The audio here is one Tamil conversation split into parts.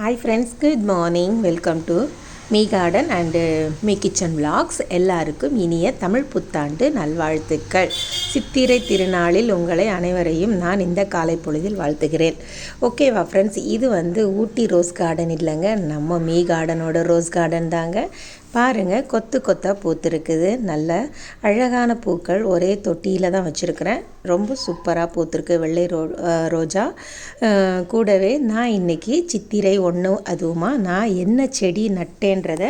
Hi friends good morning welcome to my garden and my kitchen vlogs எல்லாருக்கும் இனிய தமிழ் புத்தாண்டு நல்வாழ்த்துக்கள். சித்திரை திருநாளில் உங்களை அனைவரையும் நான் இந்த காலை பொழுதில் வாழ்த்துகிறேன். ஓகேவா ஃப்ரெண்ட்ஸ் இது வந்து ஊட்டி ரோஸ் கார்டன் இல்லைங்க. நம்ம மீ கார்டனோட ரோஸ் கார்டன் தாங்க. பாருங்கள் கொத்து கொத்தாக பூத்துருக்குது. நல்ல அழகான பூக்கள் ஒரே தொட்டியில் தான் வச்சுருக்கிறேன். ரொம்ப சூப்பராக பூத்துருக்கு வெள்ளை ரோ ரோஜா. கூடவே நான் இன்றைக்கி சித்திரை ஒன்று அதுவுமா நான் என்ன செடி நட்டேன்றத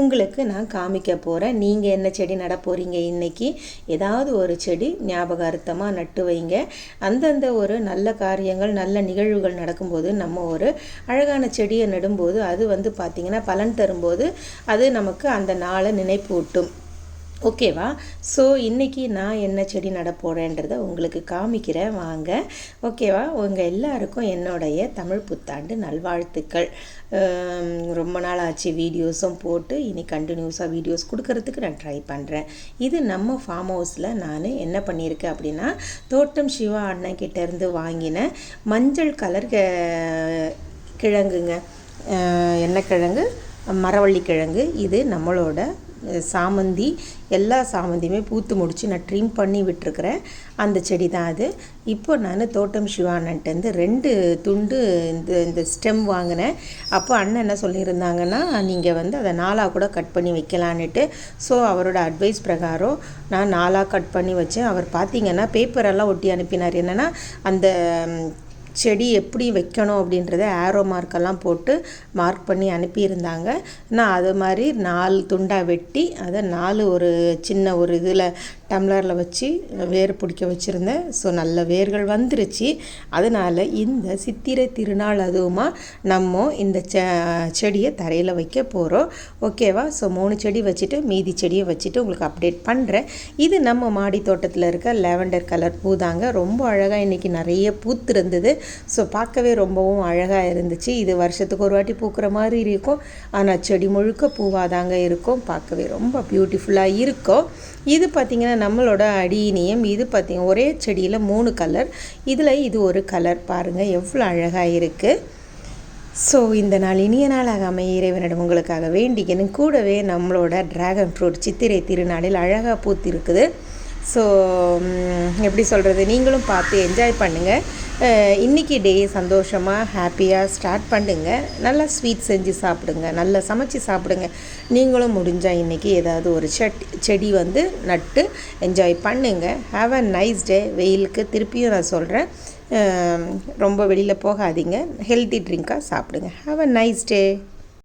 உங்களுக்கு நான் காமிக்க போகிறேன் நீங்கள் என்ன செடி நட போகிறீங்க இன்றைக்கி ஏதாவது ஒரு செடி ஞாபகார்த்தமாக நட்டு வைங்க. அந்தந்த ஒரு நல்ல காரியங்கள் நல்ல நிகழ்வுகள் நடக்கும்போது நம்ம ஒரு அழகான செடியை நடும்போது அது வந்து பார்த்திங்கன்னா பலன் தரும்போது அது நமக்கு அந்த நாளை நினைப்பூட்டும். ஓகேவா? ஸோ இன்றைக்கி நான் என்ன செடி நட போகிறேன்றதை உங்களுக்கு காமிக்கிறேன். வாங்க. ஓகேவா? உங்கள் எல்லாருக்கும் என்னுடைய தமிழ் புத்தாண்டு நல்வாழ்த்துக்கள். ரொம்ப நாள் ஆச்சு வீடியோஸும் போட்டு. இனி கண்டினியூஸாக வீடியோஸ் கொடுக்கறதுக்கு நான் ட்ரை பண்ணுறேன் இது நம்ம ஃபார்ம் ஹவுஸில் நான் என்ன பண்ணியிருக்கேன் அப்படின்னா தோட்டம் சிவா அண்ணன் கிட்டேருந்து வாங்கின மஞ்சள் கலர் கிழங்குங்க. எண்ணெய் கிழங்கு? மரவள்ளி கிழங்கு இது நம்மளோட சாமந்தி. எல்லா சாமந்தியுமே பூத்து முடித்து நான் ட்ரிம் பண்ணி விட்டுருக்குறேன். அந்த செடி தான் அது. இப்போ நான் தோட்டம் சிவானன்ட்டேருந்து ரெண்டு துண்டு இந்த இந்த ஸ்டெம் வாங்கினேன். அப்போ அண்ணன் என்ன சொல்லியிருந்தாங்கன்னா நீங்கள் வந்து அதை நாலாக கூட கட் பண்ணி வைக்கலான்னுட்டு. ஸோ அவரோட அட்வைஸ் பிரகாரம் நான் நாலாக கட் பண்ணி வச்சேன். அவர் பார்த்தீங்கன்னா பேப்பரெல்லாம் ஒட்டி அனுப்பினார். என்னென்னா அந்த செடி எப்படி வைக்கணும் அப்படின்றத ஆரோ மார்க்கெல்லாம் போட்டு மார்க் பண்ணி அனுப்பியிருந்தாங்க. நான் அது மாதிரி நாலு துண்டாக வெட்டி அதை நாலு ஒரு சின்ன ஒரு இதில் டம்ளரில் வச்சு வேர் பிடிக்க வச்சுருந்தேன். ஸோ நல்ல வேர்கள் வந்துருச்சு. அதனால் இந்த சித்திரை திருநாள் அதுவுமா நம்ம இந்த செடியை தரையில் வைக்க போகிறோம் ஓகேவா ஸோ மூணு செடி வச்சுட்டு மீதி செடியை வச்சுட்டு உங்களுக்கு அப்டேட் பண்ணுறேன் இது நம்ம மாடி தோட்டத்தில் இருக்க லேவண்டர் கலர் பூ தாங்க. ரொம்ப அழகாக இன்றைக்கி நிறைய பூத்திருந்தது. ஸோ பார்க்கவே ரொம்பவும் அழகாக இருந்துச்சு. இது வருஷத்துக்கு ஒரு வாட்டி பூக்கிற மாதிரி இருக்கும். ஆனால் செடி முழுக்க பூவாக தாங்க இருக்கும். பார்க்கவே ரொம்ப பியூட்டிஃபுல்லாக இருக்கும். இது பார்த்திங்கன்னா நம்மளோட அடியினியம் இது பார்த்திங்க ஒரே செடியில் மூணு கலர் இதில் இது ஒரு கலர் பாருங்கள் எவ்வளோ அழகாக இருக்குது ஸோ இந்த நாள் இனிய நாளாக அமைய இறைவனிடம் உங்களுக்காக வேண்டிக்கணும் கூடவே நம்மளோட ட்ராகன் ஃப்ரூட் சித்திரை திருநாளில் அழகாக பூத்திருக்குது. ஸோ எப்படி சொல்கிறது நீங்களும் பார்த்து என்ஜாய் பண்ணுங்கள் இன்றைக்கி டே சந்தோஷமாக ஹாப்பியாக ஸ்டார்ட் பண்ணுங்கள் நல்லா ஸ்வீட் செஞ்சு சாப்பிடுங்க. நல்லா சமைச்சு சாப்பிடுங்க. நீங்களும் முடிஞ்சால் இன்றைக்கி ஏதாவது ஒரு செட் செடி வந்து நட்டு என்ஜாய் பண்ணுங்கள் ஹாவ் அ நைஸ் டே வெயிலுக்கு திருப்பியும் நான் சொல்கிறேன் ரொம்ப வெளியில் போகாதீங்க. ஹெல்த்தி ட்ரிங்காக சாப்பிடுங்க. Have a nice day